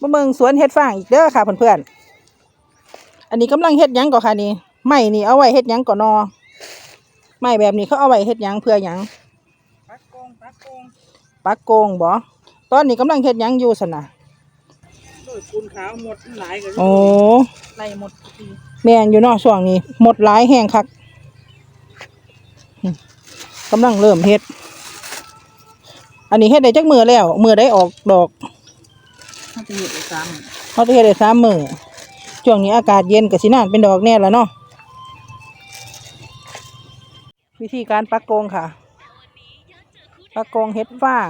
มาเมืองสวนเฮ็ดฟางอีกเด้อค่ะเพื่อนๆ อันนี้กำลังเฮ็ดหยังก่อนค่ะนี่ไม้นี่เอาไว้เฮ็ดหยังก่อนนอไม้แบบนี้เขาเอาไว้เฮ็ดหยังเพื่อหยังปักโกงปักโกงปักโกงบ่ตอนนี้กำลังเฮ็ดหยังอยู่สนะโดยปูนขาวหมดหลายกันโอ้ไล่หมดทีแม่นอยู่เนาะช่วงนี้ หมดหลายแห้งคักอืมกำลังเริ่มเฮ็ด อันนี้เฮ็ดได้จักมือแล้วมือได้ออกดอกถ้า จะเห็ดอีกซ้เขาจะเฮ็ดได้สามมือช่วงนี้อากาศเย็นกับสินานเป็นดอกแน่แล้วเนาะวิธีการปักโกงค่ะ ปักโกงเฮ็ดฟาง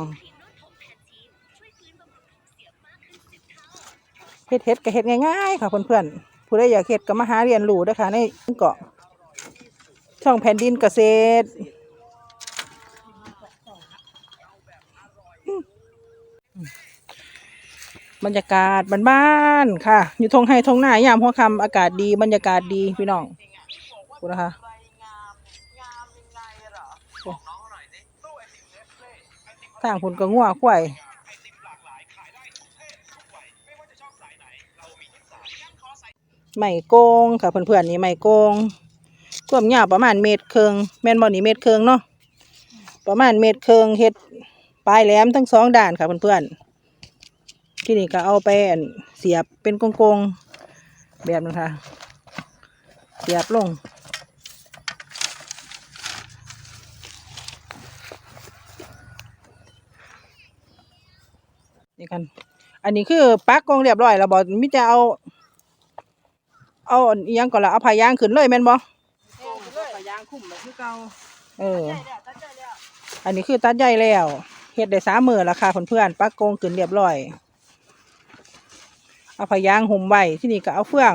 เฮ็ดเฮ็ดก็เฮ็ดง่ายๆค่ะเพื่อนๆผู้ใดอยากเฮ็ดก็มาหาเรียนรู้เด้อค่ะในเกาะช่องแผ่นดินเกษตร บรรยากาศบ้านๆค่ะ อยู่ทงไห้ทงหน้ายามหัวค่ำอากาศดีบรรยากาศดีพี่น้องดูนะคะทางผลก็งัวควายไม้โกงค่ะเพื่อนๆนี่ไม้โกงความยาวประมาณเมตรครึ่งแม่นบ่นี่เมตรครึ่งเนาะประมาณเมตรครึ่งเฮ็ดปลายแหลมทั้งสองด้านค่ะเพื่อนๆ ที่นี่ก็เอาไปอั่นเสียบเป็นกงๆแบบนั้นค่ะ เสียบลงนี่กัน อันนี้คือปักกงเรียบร้อยแล้วบอมิจะเอา เอาอนอิหยังก่อนละเอาผ้ายางขึ้นเลยแม่นบ่ำโกงก็กระยางคุ้มแบบคือเก่าเออ อันนี้คือตัดใหญ่แล้วเฮ็ดได้สามมือแล้วค่ะเพื่อนๆปักกงขึ้นเรียบร้อย เอาพยางหุ่มไว้ที่นี่ก็เอาเฟือง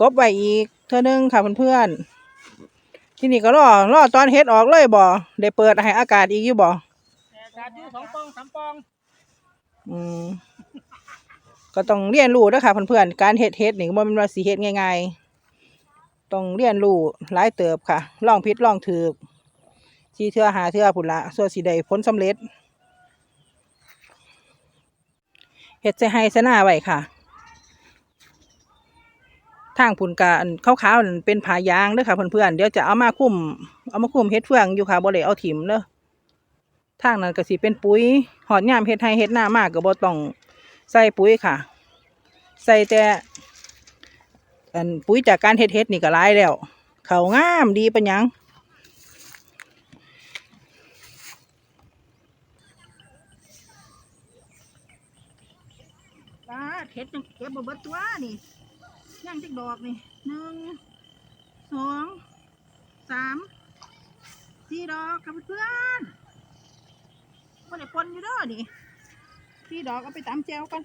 กบไว้อีกเท่านึงค่ะเพื่อนๆที่นี่ก็รอรอตอนเฮ็ดออกเลยบ่ได้เปิดให้อากาศอีกอยู่บ่การอยู่สองปองสามปองอืมก็ต้องเรียนรู้เด้อค่ะเพื่อนๆการเฮ็ดเฮ็ดนี่บ่แม่นว่าสิเฮ็ดง่ายๆต้องเรียนรู้หลายเติบค่ะลองผิดลองถูกที่เทื่อหาเทื่อพุ่นละส่วนสิได้ผลสำเร็จ เฮ็ดใส่ให้ซะหน้าไว้ค่ะ ทางผุนกาอันขาวๆนั่นเป็นผายางเด้อค่ะเพื่อนๆเดี๋ยวจะเอามาคุ้มเอามาคุ้มเฮ็ดเฟืองอยู่ค่ะบ่ได้เอาถิ่มเด้อทางนั้นก็สิเป็นปุ๋ยหอดยามเฮ็ดให้เฮ็ดหน้ามากก็บ่ต้องใส่ปุ๋ยค่ะ ใส่แต่อันปุ๋ยจากการเฮ็ดเฮ็ดนี่ก็หลายแล้ว เขางามดีปะหยัง ปาเห็ดยังเก็บบ่เบิดตัวนี่ย่างจิกดอกนี่หนึ่งสองสามสี่ดอกครับเพื่อนมันได้ปนอยู่เด้อนี่สี่ดอกเอาไปตำแจวกัน